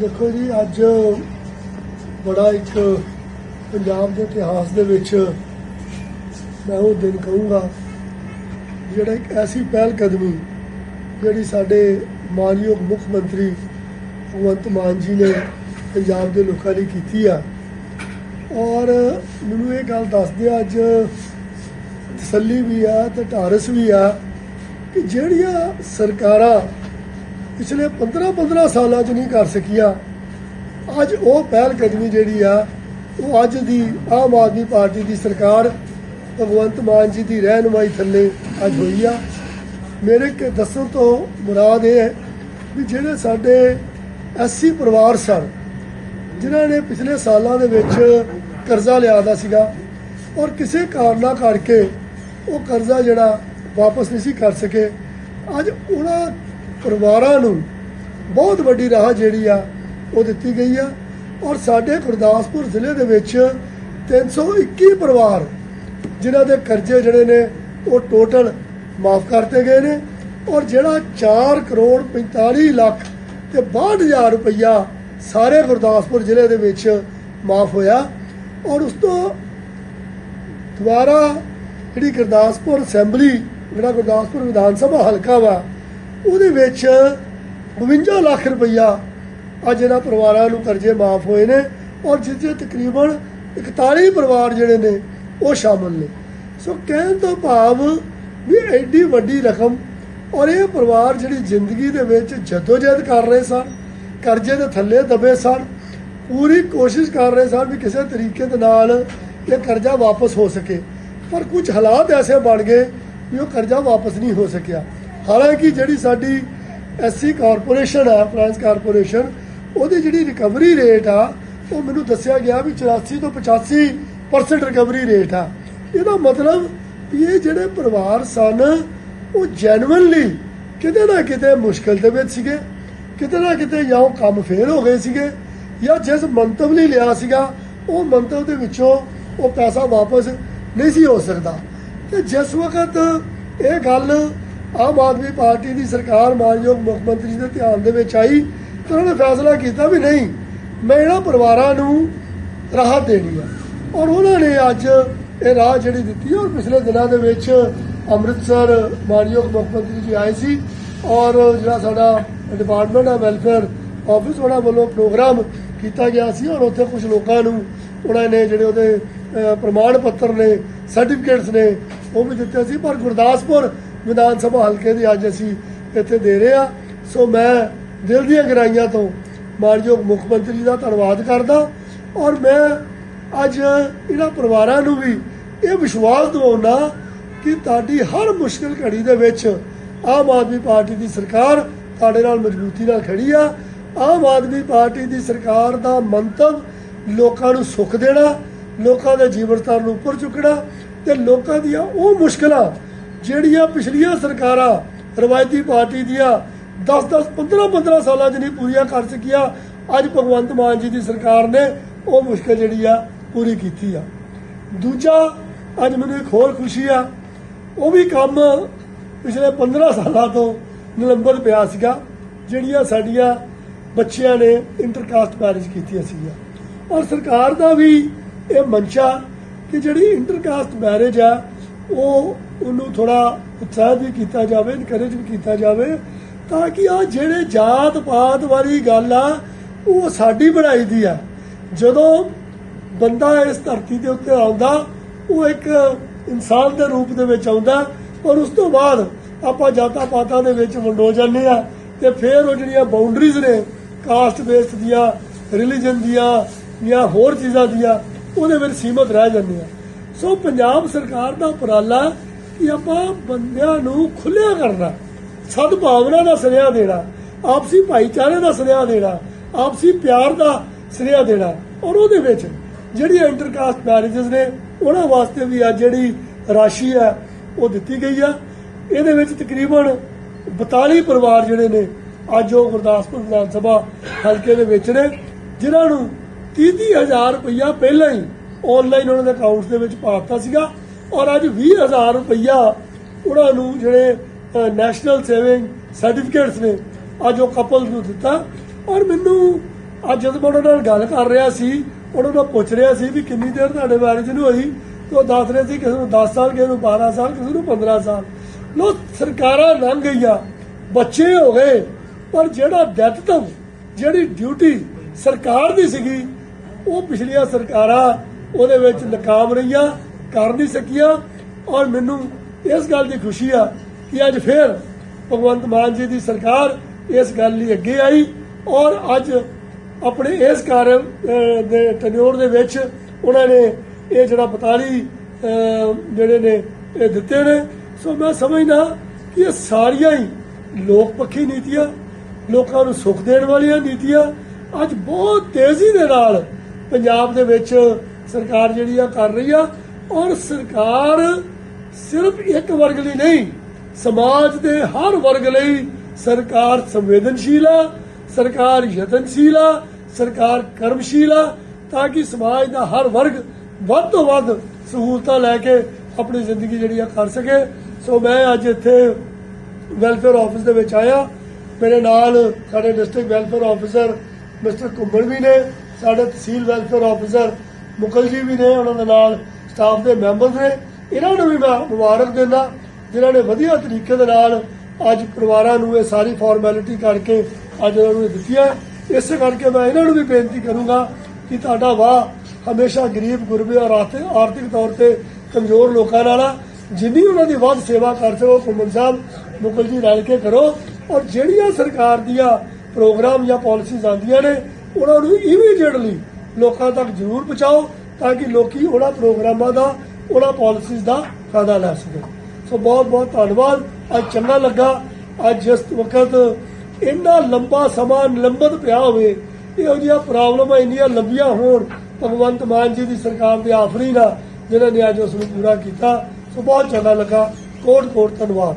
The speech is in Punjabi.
ਦੇਖੋ ਜੀ, ਅੱਜ ਬੜਾ ਇੱਕ ਪੰਜਾਬ ਦੇ ਇਤਿਹਾਸ ਦੇ ਵਿੱਚ ਮੈਂ ਉਹ ਦਿਨ ਕਹੂੰਗਾ, ਜਿਹੜਾ ਇੱਕ ਐਸੀ ਪਹਿਲ ਕਦਮੀ ਜਿਹੜੀ ਸਾਡੇ ਮਾਨਯੋਗ ਮੁੱਖ ਮੰਤਰੀ ਭਗਵੰਤ ਮਾਨ ਜੀ ਨੇ ਪੰਜਾਬ ਦੇ ਲੋਕਾਂ ਲਈ ਕੀਤੀ ਆ। ਔਰ ਮੈਨੂੰ ਇਹ ਗੱਲ ਦੱਸਦੇ ਆ, ਅੱਜ ਤਸੱਲੀ ਵੀ ਆ ਤੇ ਢਾਰਸ ਵੀ ਆ ਕਿ ਜਿਹੜੀਆਂ ਸਰਕਾਰਾਂ ਪਿਛਲੇ 15-15 ਸਾਲਾਂ 'ਚ ਨਹੀਂ ਕਰ ਸਕੀਆਂ। ਅੱਜ ਉਹ ਪਹਿਲ ਕਦਮੀ ਜਿਹੜੀ ਆ, ਉਹ ਅੱਜ ਦੀ ਆਮ ਆਦਮੀ ਪਾਰਟੀ ਦੀ ਸਰਕਾਰ ਭਗਵੰਤ ਮਾਨ ਜੀ ਦੀ ਰਹਿਨੁਮਾਈ ਥੱਲੇ ਅੱਜ ਹੋਈ ਆ। ਮੇਰੇ ਕੇ ਦੱਸਣ ਤੋਂ ਮੁਰਾਦ ਇਹ ਹੈ ਵੀ ਜਿਹੜੇ ਸਾਡੇ ਐਸਸੀ ਪਰਿਵਾਰ ਸਨ, ਜਿਨ੍ਹਾਂ ਨੇ ਪਿਛਲੇ ਸਾਲਾਂ ਦੇ ਵਿੱਚ ਕਰਜ਼ਾ ਲਿਆ ਦਾ ਸੀਗਾ ਔਰ ਕਿਸੇ ਕਾਰਨਾ ਕਰਕੇ ਉਹ ਕਰਜ਼ਾ ਜਿਹੜਾ ਵਾਪਸ ਨਹੀਂ ਸੀ ਕਰ ਸਕੇ, ਅੱਜ ਉਹਨਾਂ ਪਰਿਵਾਰਾਂ ਨੂੰ ਬਹੁਤ ਵੱਡੀ ਰਾਹ ਜਿਹੜੀ ਆ, ਉਹ ਦਿੱਤੀ ਗਈ ਆ। ਔਰ ਸਾਡੇ ਗੁਰਦਾਸਪੁਰ ਜ਼ਿਲ੍ਹੇ ਦੇ ਵਿੱਚ 321 ਪਰਿਵਾਰ, ਜਿਨ੍ਹਾਂ ਦੇ ਕਰਜ਼ੇ ਜਿਹੜੇ ਨੇ, ਉਹ ਟੋਟਲ ਮਾਫ ਕਰਤੇ ਗਏ ਨੇ। ਔਰ ਜਿਹੜਾ 4 ਕਰੋੜ 45 ਲੱਖ ਤੇ 62000 ਰੁਪਈਆ ਸਾਰੇ ਗੁਰਦਾਸਪੁਰ ਜ਼ਿਲ੍ਹੇ ਦੇ ਵਿੱਚ ਮਾਫ ਹੋਇਆ। ਔਰ ਉਸ ਤੋਂ ਦੁਬਾਰਾ ਜਿਹੜੀ ਗੁਰਦਾਸਪੁਰ ਅਸੈਂਬਲੀ, ਜਿਹੜਾ ਗੁਰਦਾਸਪੁਰ ਵਿਧਾਨ ਸਭਾ ਹਲਕਾ ਵਾ ਉਹਦੇ ਵਿੱਚ 52 ਲੱਖ ਰੁਪਈਆ ਅੱਜ ਇਹਨਾਂ ਪਰਿਵਾਰਾਂ ਨੂੰ ਕਰਜ਼ੇ ਮਾਫ ਹੋਏ ਨੇ ਔਰ ਜਿੱਥੇ ਤਕਰੀਬਨ 41 ਪਰਿਵਾਰ ਜਿਹੜੇ ਨੇ ਉਹ ਸ਼ਾਮਲ ਨੇ। ਸੋ ਕਹਿਣ ਤੋਂ ਭਾਵ ਵੀ ਐਡੀ ਵੱਡੀ ਰਕਮ ਔਰ ਇਹ ਪਰਿਵਾਰ ਜਿਹੜੀ ਜ਼ਿੰਦਗੀ ਦੇ ਵਿੱਚ ਜਦੋਜਹਿਦ ਕਰ ਰਹੇ ਸਨ, ਕਰਜ਼ੇ ਦੇ ਥੱਲੇ ਦਬੇ ਸਨ, ਪੂਰੀ ਕੋਸ਼ਿਸ਼ ਕਰ ਰਹੇ ਸਨ ਵੀ ਕਿਸੇ ਤਰੀਕੇ ਦੇ ਨਾਲ ਇਹ ਕਰਜ਼ਾ ਵਾਪਸ ਹੋ ਸਕੇ। ਪਰ ਕੁਝ ਹਾਲਾਤ ਐਸੇ ਬਣ ਗਏ ਵੀ ਉਹ ਕਰਜ਼ਾ ਵਾਪਸ ਨਹੀਂ ਹੋ ਸਕਿਆ। ਹਾਲਾਂਕਿ ਜਿਹੜੀ ਸਾਡੀ ਐਸਸੀ ਕਾਰਪੋਰੇਸ਼ਨ ਹੈ, ਫਾਈਨੈਂਸ ਕਾਰਪੋਰੇਸ਼ਨ, ਉਹਦੀ ਜਿਹੜੀ ਰਿਕਵਰੀ ਰੇਟ ਆ, ਉਹ ਮੈਨੂੰ ਦੱਸਿਆ ਗਿਆ ਵੀ 84 ਤੋਂ 85% ਰਿਕਵਰੀ ਰੇਟ ਆ। ਇਹਦਾ ਮਤਲਬ ਵੀ ਇਹ ਜਿਹੜੇ ਪਰਿਵਾਰ ਸਨ, ਉਹ ਜੈਨੂਇਨਲੀ ਕਿਤੇ ਨਾ ਕਿਤੇ ਮੁਸ਼ਕਲ ਦੇ ਵਿੱਚ ਸੀਗੇ, ਕਿਤੇ ਨਾ ਕਿਤੇ ਜਾਂ ਉਹ ਕੰਮ ਫੇਲ ਹੋ ਗਏ ਸੀਗੇ, ਜਾਂ ਜਿਸ ਮੰਤਵ ਲਈ ਲਿਆ ਸੀਗਾ, ਉਹ ਮੰਤਵ ਦੇ ਵਿੱਚੋਂ ਉਹ ਪੈਸਾ ਵਾਪਸ ਨਹੀਂ ਸੀ ਹੋ ਸਕਦਾ। ਤੇ ਜਿਸ ਵਕਤ ਇਹ ਗੱਲ ਆਮ ਆਦਮੀ ਪਾਰਟੀ ਦੀ ਸਰਕਾਰ ਮਾਨਯੋਗ ਮੁੱਖ ਮੰਤਰੀ ਦੇ ਧਿਆਨ ਦੇ ਵਿੱਚ ਆਈ ਤਾਂ ਉਹਨਾਂ ਨੇ ਫੈਸਲਾ ਕੀਤਾ ਵੀ ਨਹੀਂ, ਮੈਂ ਇਹਨਾਂ ਪਰਿਵਾਰਾਂ ਨੂੰ ਰਾਹਤ ਦੇਣੀ ਆ। ਔਰ ਉਹਨਾਂ ਨੇ ਅੱਜ ਇਹ ਰਾਹ ਜਿਹੜੀ ਦਿੱਤੀ ਔਰ ਪਿਛਲੇ ਦਿਨਾਂ ਦੇ ਵਿੱਚ ਅੰਮ੍ਰਿਤਸਰ ਮਾਨਯੋਗ ਮੁੱਖ ਮੰਤਰੀ ਜੀ ਆਏ ਸੀ ਔਰ ਜਿਹੜਾ ਸਾਡਾ ਡਿਪਾਰਟਮੈਂਟ ਆ ਵੈਲਫੇਅਰ ਆਫਿਸ ਉਹਨਾਂ ਵੱਲੋਂ ਪ੍ਰੋਗਰਾਮ ਕੀਤਾ ਗਿਆ ਸੀ ਔਰ ਉੱਥੇ ਕੁਝ ਲੋਕਾਂ ਨੂੰ ਉਹਨਾਂ ਨੇ ਜਿਹੜੇ ਉਹਦੇ ਪ੍ਰਮਾਣ ਪੱਤਰ ਨੇ ਸਰਟੀਫਿਕੇਟਸ ਨੇ ਉਹ ਵੀ ਦਿੱਤੇ ਸੀ। ਪਰ ਗੁਰਦਾਸਪੁਰ ਵਿਧਾਨ ਸਭਾ ਹਲਕੇ ਦੀ ਅੱਜ ਅਸੀਂ ਇੱਥੇ ਦੇ ਰਹੇ ਆ ਸੋ ਮੈਂ ਦਿਲ ਦੀਆਂ ਗਹਿਰਾਈਆਂ ਤੋਂ ਮਾਨਯੋਗ ਮੁੱਖ ਮੰਤਰੀ ਦਾ ਧੰਨਵਾਦ ਕਰਦਾ ਔਰ ਮੈਂ ਅੱਜ ਇਹਨਾਂ ਪਰਿਵਾਰਾਂ ਨੂੰ ਵੀ ਇਹ ਵਿਸ਼ਵਾਸ ਦਿਵਾਉਣਾ ਕਿ ਤੁਹਾਡੀ ਹਰ ਮੁਸ਼ਕਲ ਘੜੀ ਦੇ ਵਿੱਚ ਆਮ ਆਦਮੀ ਪਾਰਟੀ ਦੀ ਸਰਕਾਰ ਤੁਹਾਡੇ ਨਾਲ ਮਜ਼ਬੂਤੀ ਨਾਲ ਖੜੀ ਆ। ਆਮ ਆਦਮੀ ਪਾਰਟੀ ਦੀ ਸਰਕਾਰ ਦਾ ਮੰਤਵ ਲੋਕਾਂ ਨੂੰ ਸੁੱਖ ਦੇਣਾ, ਲੋਕਾਂ ਦੇ ਜੀਵਨ ਸਤਰ ਨੂੰ ਉੱਪਰ ਚੁੱਕਣਾ ਤੇ ਲੋਕਾਂ ਦੀਆਂ ਉਹ ਮੁਸ਼ਕਲਾਂ ਜਿਹੜੀਆਂ ਪਿਛਲੀਆਂ ਸਰਕਾਰਾਂ ਰਵਾਇਤੀ ਪਾਰਟੀ ਦੀਆਂ 10-10 15-15 ਸਾਲਾਂ 'ਚ ਨਹੀਂ ਪੂਰੀਆਂ ਕਰ ਸਕੀਆਂ, ਅੱਜ ਭਗਵੰਤ ਮਾਨ ਜੀ ਦੀ ਸਰਕਾਰ ਨੇ ਉਹ ਮੁਸ਼ਕਲ ਜਿਹੜੀ ਆ ਪੂਰੀ ਕੀਤੀ ਆ। ਦੂਜਾ, ਅੱਜ ਮੈਨੂੰ ਇੱਕ ਹੋਰ ਖੁਸ਼ੀ ਆ, ਉਹ ਵੀ ਕੰਮ ਪਿਛਲੇ 15 ਸਾਲਾਂ ਤੋਂ ਨਿਲੰਬਰ ਪਿਆ ਸੀਗਾ, ਜਿਹੜੀਆਂ ਸਾਡੀਆਂ ਬੱਚਿਆਂ ਨੇ ਇੰਟਰਕਾਸਟ ਮੈਰਿਜ ਕੀਤੀਆਂ ਸੀਗੀਆਂ। ਔਰ ਸਰਕਾਰ ਦਾ ਵੀ ਇਹ ਮਨਸ਼ਾ ਕਿ ਜਿਹੜੀ ਇੰਟਰਕਾਸਟ ਮੈਰਿਜ ਆ, ਉਹ ਉਹਨੂੰ ਥੋੜਾ ਉਤਸ਼ਾਹਿਤ ਵੀ ਕੀਤਾ ਜਾਵੇ ਇਨਕਰੇਜ ਵੀ ਕੀਤਾ ਜਾਵੇ, ਤਾਂ ਕਿ ਆ ਜਿਹੜੇ ਜਾਤ ਪਾਤ ਵਾਲੀ ਗੱਲ ਆ, ਉਹ ਸਾਡੀ ਬਣਾਈ ਦੀ ਆ। ਜਦੋਂ ਬੰਦਾ ਇਸ ਧਰਤੀ ਦੇ ਉੱਤੇ ਆਉਂਦਾ, ਉਹ ਇੱਕ ਇਨਸਾਨ ਦੇ ਰੂਪ ਦੇ ਵਿੱਚ ਆਉਂਦਾ ਪਰ ਉਸ ਤੋਂ ਬਾਅਦ ਆਪਾਂ ਜਾਤਾਂ ਪਾਤਾਂ ਦੇ ਵਿੱਚ ਵੰਡੋ ਜਾਂਦੇ ਆ, ਤੇ ਫਿਰ ਉਹ ਜਿਹੜੀਆਂ ਬਾਉਂਡਰੀਜ਼ ਨੇ ਕਾਸਟ ਬੇਸਡ ਦੀਆਂ ਰਿਲੀਜਨ ਦੀਆਂ, ਜਾਂ ਹੋਰ ਚੀਜ਼ਾਂ ਦੀਆਂ, ਉਹਦੇ ਵਿੱਚ ਸੀਮਤ ਰਹਿ ਜਾਂਦੇ ਆ। ਸੋ ਪੰਜਾਬ ਸਰਕਾਰ ਦਾ ਉਪਰਾਲਾ ਕਿ ਆਪਾਂ ਬੰਦਿਆਂ ਨੂੰ ਖੁੱਲਿਆ ਕਰਨਾ। ਸਦਭਾਵਨਾ ਦਾ ਸੁਨੇਹਾ ਦੇਣਾ, ਆਪਸੀ ਭਾਈਚਾਰੇ ਦਾ ਸੁਨੇਹਾ ਦੇਣਾ, ਆਪਸੀ ਪਿਆਰ ਦਾ ਸੁਨੇਹਾ ਦੇਣਾ। ਔਰ ਉਹਦੇ ਵਿੱਚ ਜਿਹੜੀਆਂ ਇੰਟਰਕਾਸਟ ਮੈਰਿਜਸ ਨੇ, ਉਹਨਾਂ ਵਾਸਤੇ ਵੀ ਆ ਜਿਹੜੀ ਰਾਸ਼ੀ ਹੈ ਉਹ ਦਿੱਤੀ ਗਈ ਆ। ਇਹਦੇ ਵਿੱਚ ਤਕਰੀਬਨ 42 ਪਰਿਵਾਰ ਜਿਹੜੇ ਨੇ, ਅੱਜ ਉਹ ਗੁਰਦਾਸਪੁਰ ਵਿਧਾਨ ਸਭਾ ਹਲਕੇ ਦੇ ਵਿੱਚ ਨੇ, ਜਿਨ੍ਹਾਂ ਨੂੰ 30000 ਰੁਪਇਆ ਪਹਿਲਾਂ ਹੀ ਆਨਲਾਈਨ ਉਹਨਾਂ ਦੇ ਅਕਾਊਂਟਸ ਦੇ ਵਿੱਚ ਪਾ ਦਿੱਤਾ ਸੀਗਾ। ਔਰ ਅੱਜ 20000 ਰੁਪਈਆ ਉਹਨਾਂ ਨੂੰ ਜਿਹੜੇ ਨੈਸ਼ਨਲ ਸੇਵਿੰਗ ਸਰਟੀਫਿਕੇਟਸ ਨੇ, ਅੱਜ ਉਹ ਕਪਲ ਨੂੰ ਦਿੱਤਾ। ਔਰ ਮੈਨੂੰ ਅੱਜ ਜਦੋਂ ਮੈਂ ਉਹਨਾਂ ਨਾਲ ਗੱਲ ਕਰ ਰਿਹਾ ਸੀ, ਉਹਨਾਂ ਨੂੰ ਪੁੱਛ ਰਿਹਾ ਸੀ ਵੀ ਕਿੰਨੀ ਦੇਰ ਤੁਹਾਡੇ ਮੈਰਿਜ ਨੂੰ ਹੋਈ ਉਹ ਦੱਸ ਰਹੇ ਸੀ ਕਿਸੇ ਨੂੰ 10 ਸਾਲ, ਕਿਸੇ ਨੂੰ 12 ਸਾਲ, ਕਿਸੇ ਨੂੰ 15 ਸਾਲ। ਲੋ, ਸਰਕਾਰਾਂ ਲੰਘ ਗਈਆਂ, ਬੱਚੇ ਹੋ ਗਏ, ਪਰ ਜਿਹੜਾ ਡੈਥ ਜਿਹੜੀ ਡਿਊਟੀ ਸਰਕਾਰ ਦੀ ਸੀਗੀ, ਉਹ ਪਿਛਲੀਆਂ ਸਰਕਾਰਾਂ ਉਹਦੇ ਵਿੱਚ ਨਾਕਾਮ ਰਹੀਆਂ। ਕਰ ਨਹੀਂ ਸਕੀਆਂ ਔਰ ਮੈਨੂੰ ਇਸ ਗੱਲ ਦੀ ਖੁਸ਼ੀ ਆ ਕਿ ਅੱਜ ਫੇਰ ਭਗਵੰਤ ਮਾਨ ਜੀ ਦੀ ਸਰਕਾਰ ਇਸ ਗੱਲ ਲਈ ਅੱਗੇ ਆਈ ਔਰ ਅੱਜ ਆਪਣੇ ਇਸ ਕਾਰਜ ਦੇ ਟਨਿਓਰ ਦੇ ਵਿੱਚ ਉਹਨਾਂ ਨੇ ਇਹ ਜਿਹੜਾ 42 ਜਿਹੜੇ ਨੇ ਇਹ ਦਿੱਤੇ ਨੇ। ਸੋ ਮੈਂ ਸਮਝਦਾ ਕਿ ਇਹ ਸਾਰੀਆਂ ਹੀ ਲੋਕ ਪੱਖੀ ਨੀਤੀਆਂ, ਲੋਕਾਂ ਨੂੰ ਸੁੱਖ ਦੇਣ ਵਾਲੀਆਂ ਨੀਤੀਆਂ ਅੱਜ ਬਹੁਤ ਤੇਜ਼ੀ ਦੇ ਨਾਲ ਪੰਜਾਬ ਦੇ ਵਿੱਚ ਸਰਕਾਰ ਜਿਹੜੀ ਆ ਕਰ ਰਹੀ ਆ। ਔਰ ਸਰਕਾਰ ਸਿਰਫ ਇੱਕ ਵਰਗ ਲਈ ਨਹੀਂ, ਸਮਾਜ ਦੇ ਹਰ ਵਰਗ ਲਈ ਸਰਕਾਰ ਸੰਵੇਦਨਸ਼ੀਲ ਆ, ਸਰਕਾਰ ਯਤਨਸ਼ੀਲ ਆ, ਸਰਕਾਰ ਕਰਮਸ਼ੀਲ ਆ, ਤਾਂ ਕਿ ਸਮਾਜ ਦਾ ਹਰ ਵਰਗ ਵੱਧ ਤੋਂ ਵੱਧ ਸਹੂਲਤਾਂ ਲੈ ਕੇ ਆਪਣੀ ਜ਼ਿੰਦਗੀ ਜਿਹੜੀ ਆ ਕਰ ਸਕੇ। ਸੋ ਮੈਂ ਅੱਜ ਇੱਥੇ ਵੈਲਫੇਅਰ ਆਫਿਸ ਦੇ ਵਿੱਚ ਆਇਆ। ਮੇਰੇ ਨਾਲ ਸਾਡੇ ਡਿਸਟ੍ਰਿਕਟ ਵੈਲਫੇਅਰ ਆਫਿਸਰ ਮਿਸਟਰ ਘੁੰਮਣ ਵੀ ਨੇ, ਸਾਡੇ ਤਹਿਸੀਲ ਵੈਲਫੇਅਰ ਆਫਿਸਰ ਮੁਕਲ ਜੀ ਵੀ ਨੇ, ਉਹਨਾਂ ਦੇ ਨਾਲ ਸਟਾਫ ਦੇ ਮੈਂਬਰ ਨੇ, ਇਹਨਾਂ ਨੂੰ ਵੀ ਮੈਂ ਮੁਬਾਰਕ ਦਿੰਦਾ, ਜਿਨ੍ਹਾਂ ਨੇ ਵਧੀਆ ਤਰੀਕੇ ਦੇ ਨਾਲ ਅੱਜ ਪਰਿਵਾਰਾਂ ਨੂੰ ਇਹ ਸਾਰੀ ਫਾਰਮੈਲਿਟੀ ਕਰਕੇ ਅੱਜ ਉਹਨਾਂ ਨੂੰ ਦਿੱਤੀਆਂ। ਇਸੇ ਕਰਕੇ ਮੈਂ ਇਹਨਾਂ ਨੂੰ ਵੀ ਬੇਨਤੀ ਕਰੂੰਗਾ ਕਿ ਤੁਹਾਡਾ ਵਾਹ ਹਮੇਸ਼ਾ ਗਰੀਬ ਗੁਰਬੇ ਔਰ ਆਰਥਿਕ ਤੌਰ ਤੇ ਕਮਜ਼ੋਰ ਲੋਕਾਂ ਨਾਲ ਆ। ਜਿੰਨੀ ਉਹਨਾਂ ਦੀ ਵੱਧ ਸੇਵਾ ਕਰ ਸਕੋ ਘੁੰਮਣ ਸਾਹਿਬ, ਮੁਕਲ ਜੀ ਰਲ ਕੇ ਕਰੋ। ਔਰ ਜਿਹੜੀਆਂ ਸਰਕਾਰ ਦੀਆਂ ਪ੍ਰੋਗਰਾਮ ਜਾਂ ਪਾਲਿਸੀਜ਼ ਆਉਂਦੀਆਂ ਨੇ, ਉਹਨਾਂ ਨੂੰ ਇਮੀਡੀਏਟਲੀ ਲੋਕਾਂ ਤੱਕ ਜ਼ਰੂਰ ਪਹੁੰਚਾਓ। ਤਾਂ ਕਿ ਲੋਕੀ ਉਹਨਾਂ ਪ੍ਰੋਗਰਾਮਾਂ ਦਾ, ਉਹਨਾਂ ਪਾਲਿਸੀਜ਼ ਦਾ ਫਾਇਦਾ ਲੈ ਸਕਣ। ਸੋ ਬਹੁਤ ਬਹੁਤ ਧੰਨਵਾਦ। ਅੱਜ ਚੰਗਾ ਲੱਗਾ। ਅੱਜ ਜਿਸ ਵਕਤ ਇੰਨਾ ਲੰਬਾ ਸਮਾਂ ਨਿਲੰਬਤ ਪਿਆ ਹੋਵੇ, ਇਹੋ ਜਿਹੀਆਂ ਪ੍ਰੋਬਲਮਾਂ ਇੰਨੀਆਂ ਲੰਬੀਆਂ ਹੋਣ, ਭਗਵੰਤ ਮਾਨ ਜੀ ਦੀ ਸਰਕਾਰ ਦੇ ਆਫਰੀ ਨਾਲ ਜਿਨ੍ਹਾਂ ਨੇ ਅੱਜ ਉਸ ਨੂੰ ਪੂਰਾ ਕੀਤਾ। ਸੋ ਬਹੁਤ ਚੰਗਾ ਲੱਗਾ। ਕੋਟ ਕੋਟ ਧੰਨਵਾਦ।